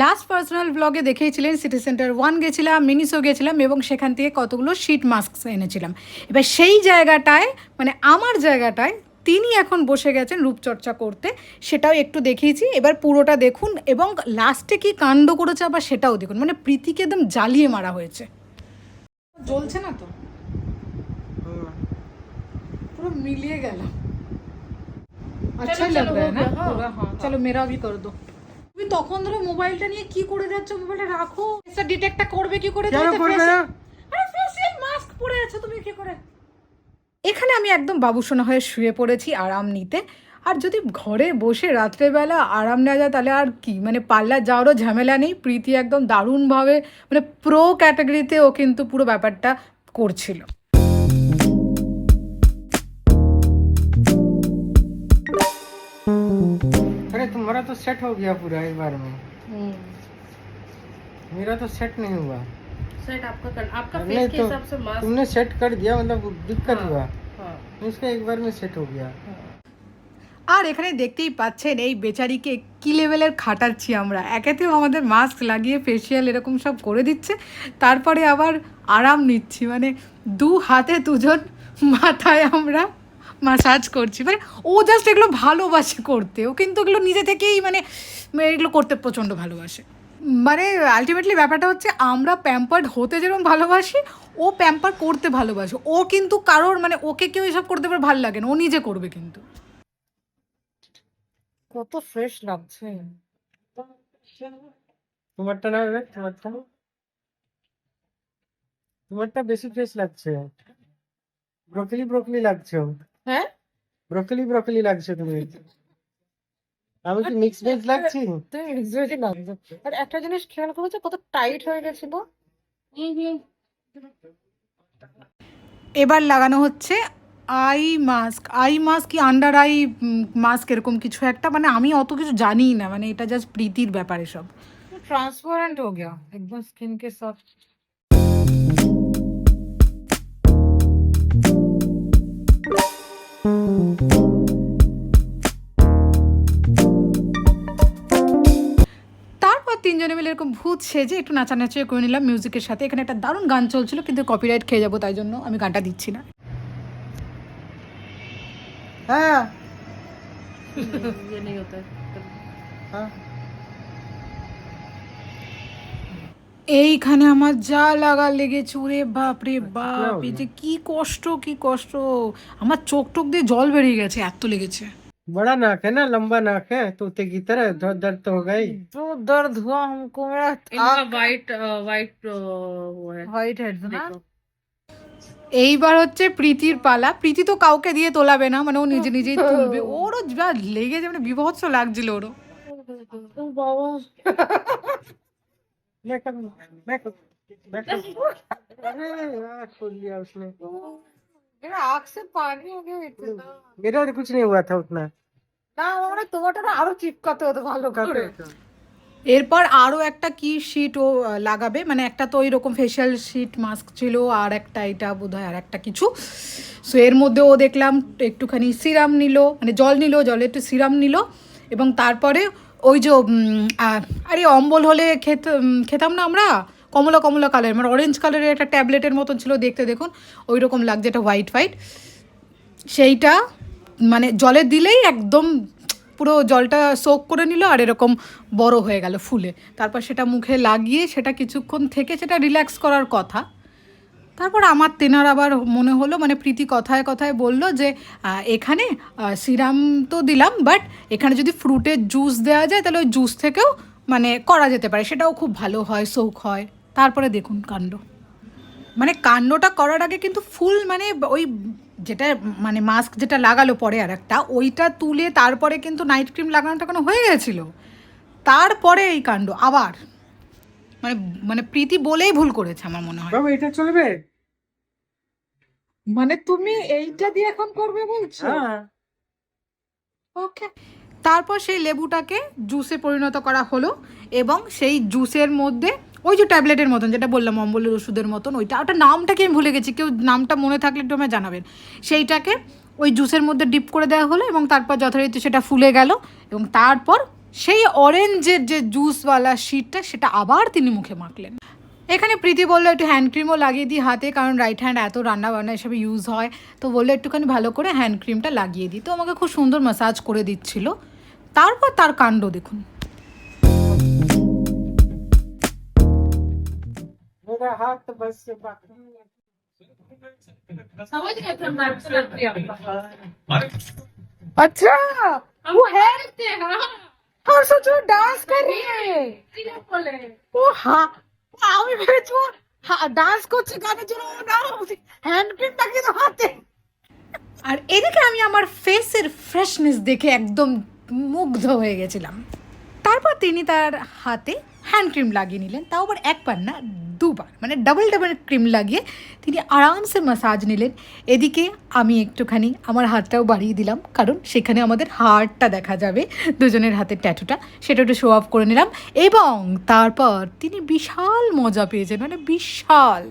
Last personal ব্লগে দেখিয়েছিলেন city centre one গেছিলাম মিনিসো গেছিলাম এবং সেখান থেকে কতগুলো শীট মাস্ক এনেছিলাম। এবার সেই জায়গাটায় মানে আমার জায়গাটায় তিনি এখন বসে গেছেন রূপচর্চা করতে সেটাও একটু দেখিয়েছি। এবার পুরোটা দেখুন এবং লাস্টে কি কাণ্ড করেছে আবার সেটাও দেখুন। মানে প্রীতিকে একদম জ্বালিয়ে মারা হয়েছে। জ্বলছে না তো? পুরো মিলিয়ে গেল। আচ্ছা চলো মেরা ভি কর দো তুমি তখন ধরো মোবাইলটা নিয়ে কি করে যাচ্ছ? মোবাইলটা রাখো। এটা ডিটেক্টটা করবে কি করে? কেন করবে না? আরে ফেসিয়াল মাস্ক পরে আছো তুমি কি করে? এখানে আমি একদম বাবুসোনা হয়ে শুয়ে পড়েছি আরাম নিতে। আর যদি ঘরে বসে রাত্রেবেলা আরাম নেওয়া যায় তাহলে আর কি? মানে পার্লার যাওয়ারও ঝামেলা নেই। প্রীতি একদম দারুণভাবে মানে প্রো ক্যাটাগরিতে ও কিন্তু পুরো ব্যাপারটা করছিল। अरे तुम्हारा तो सेट हो गया पूरा एक बार में मेरा तो सेट नहीं हुआ सेट आपका कर आपका नहीं फेस के तो हिसाब से मास्क तुमने सेट कर दिया मतलब दिक्कत हाँ। हुआ हाँ इसका एक बार में सेट हो गया আর এখানে দেখতেই পাচ্ছেন এই বেচারিকে কি লেভেলের খাটাচ্ছি আমরা একেতেও আমাদের মাস্ক লাগিয়ে ফেসিয়াল এরকম সব করে দিচ্ছে তারপরে আবার আরাম নিচ্ছি মানে দু হাতে দুজন মাথায় আমরা মাসাজ করছি। মানে ও জাস্ট এগুলো ভালোবাসে করতে। ও কিন্তু এগুলো নিজে থেকেই মানে এগুলো করতে প্রচণ্ড ভালোবাসে। মানে আলটিমেটলি ব্যাপারটা হচ্ছে আমরা প্যাম্পার্ড হতে যেরকম ভালোবাসি, ও প্যাম্পার করতে ভালোবাসে। ও কিন্তু কারোর মানে ওকে কেউ এসব করতে পারে ভালো লাগে না। ও নিজে করবে কিন্তু। কত ফ্রেশ লাগছে। তোমারটা না তোমারটা। তোমারটা বেশি ফ্রেশ লাগছে। ব্রকলি ব্রকলি লাগছে হ্যাঁ? ব্রকলি ব্রকলি লাগছে তুমি। আমি কি মিক্স ভেজ লাগছি? তুমি মিক্স ভেজই লাগছো। আর একটা জিনিস খেয়াল করেছ কত টাইট হয়ে গেছে গো? এবার লাগানো হচ্ছে আই মাস্ক আই মাস্ক কি আন্ডার আই মাস্ক এরকম কিছু একটা? মানে আমি অত কিছু জানি না মানে এটা জাস্ট প্রীতির ব্যাপারে সব ট্রান্সপারেন্ট হয়ে গেল একদম স্কিনকে সফট তিনজনে মিলে এরকম ভূত সেজে একটু নাচানাচি করে নিলাম মিউজিকের সাথে। এখানে একটা দারুণ গান চলছিল কিন্তু কপিরাইট খেয়ে যাব তাই জন্য আমি গানটা দিচ্ছি না। হ্যাঁ।, হ্যাঁ। এইখানে আমার যা লাগা লেগেছে ওরে বাপ রে আচ্ছা, বাপ এই যে কি কষ্ট কি কষ্ট। আমার চোখ টোক দিয়ে জল বেরিয়ে গেছে এত লেগেছে। बड़ा नाक है ना लंबा नाक है तोते की तरह दर्द दर्द तो होगा ही जो दर्द हुआ हमको मेरा इनका वाइट वाइट वो है হোয়াইট হেড না देखो এইবার হচ্ছে প্রীতির পালা প্রীতি তো কাউকে দিয়ে তোলাবে না মানে ও নিজে নিজেই তুলবে ওরও যা লেগেছে মানে বিভৎস লাগছিল ওরও बाबा मेरा आँख से पानी हो गया इतना मेरा तो कुछ नहीं हुआ था उतना না আমার তোমারটা না আরো চিপকাতে হতো ভালো করে এরপর আরও একটা কি শিট ও আহ, লাগাবে মানে একটা তো রকম ফেশিয়াল শিট মাস্ক ছিল আর একটা এটা বোধহয় আর একটা কিছু সো এর মধ্যে ও দেখলাম একটুখানি সিরাম নিল মানে জল নিল জলে একটু সিরাম নিল এবং তারপরে ওই যে উম, আহ, আরে অম্বল হলে খেত উম, খেতাম না আমরা কমলা কমলা কালার মানে অরেঞ্জ কালারের একটা ট্যাবলেটের মতন ছিল দেখতে দেখুন ওই রকম লাগছে এটা হোয়াইট হোয়াইট সেইটা মানে জলে দিলেই একদম পুরো জলটা সোক করে নিল আর এরকম বড় হয়ে গেল ফুলে। তারপর সেটা মুখে লাগিয়ে সেটা কিছুক্ষণ থেকে সেটা রিল্যাক্স করার কথা। তারপর আমার তেনার আবার মনে হলো মানে প্রীতি কথায় কথায় বলল যে এখানে সিরাম তো দিলাম বাট এখানে যদি ফ্রুটের জুস দেওয়া যায় তাহলে ওই জুস থেকেও মানে করা যেতে পারে। সেটাও খুব ভালো হয় সৌক হয়। তারপরে দেখুন কাণ্ড। মানে কাণ্ডটা করার আগে কিন্তু ফুল মানে ওই যেটা মানে মাস্ক যেটা লাগালো পরে আর একটা ওইটা তুলে তারপরে কিন্তু নাইট ক্রিম লাগানোটা কোনো হয়ে গেছিল। তারপরে এই কাণ্ড আবার। মানে মানে প্রীতি বলেই ভুল করেছে আমার মনে হয়। বাবা এটা চলবে? মানে তুমি এইটা দিয়ে এখন করবে বলছো? হ্যাঁ। ওকে তারপর সেই লেবুটাকে জুসে পরিণত করা হলো এবং সেই জুসের মধ্যে ওই যে ট্যাবলেটের মতন, যেটা বললাম, অম্বলের ওষুধের মতন, ওইটা। ওটা নামটাকে আমি ভুলে গেছি, কেউ নামটা মনে থাকলে একটু আমায় জানাবেন। সেইটাকে ওই জুসের মধ্যে ডিপ করে দেওয়া হলো এবং তারপর যথারীতি সেটা ফুলে গেল এবং তারপর সেই অরেঞ্জের যে জুসওয়ালা শিটটা, সেটা আবার তিনি মুখে মাখলেন। এখানে প্রীতি বলল, একটু হ্যান্ড ক্রিমও লাগিয়ে দিই হাতে, কারণ রাইট হ্যান্ড এত রান্না বান্না এসবে ইউজ হয়। তো বলল, একটুখানি ভালো করে হ্যান্ড ক্রিমটা লাগিয়ে দিই। তো আমাকে খুব সুন্দর মাসাজ করে দিচ্ছিল। তারপর তার কাণ্ড দেখুন। मेरा हाथ तो बस से बाकी समझ गए थे मैं एक्सीलेंटली आपका अच्छा वो है हाँ और सोचो डांस कर रही है बोले ও হা আমি ভেবেছি ও ডান্স করছে গানের জন্য ও না হ্যান্ড ক্রিম লাগিয়ে তো হাতে আর এদিকে আমি আমার ফেসের ফ্রেশনেস দেখে একদম মুগ্ধ হয়ে গেছিলাম তারপর তিনি তার হাতে হ্যান্ড ক্রিম লাগিয়ে নিলেন তাও আবার একবার না দুবার মানে ডাবল ডাবল ক্রিম লাগিয়ে তিনি আরামসে মাসাজ নিলেন। এদিকে আমি একটুখানি আমার হাতটাও বাড়িয়ে দিলাম, কারণ সেখানে আমাদের হাড়টা দেখা যাবে, দুজনের হাতের ট্যাটুটা সেটা একটু শো অফ করে নিলাম এবং তারপর তিনি বিশাল মজা পেয়েছেন মানে বিশাল।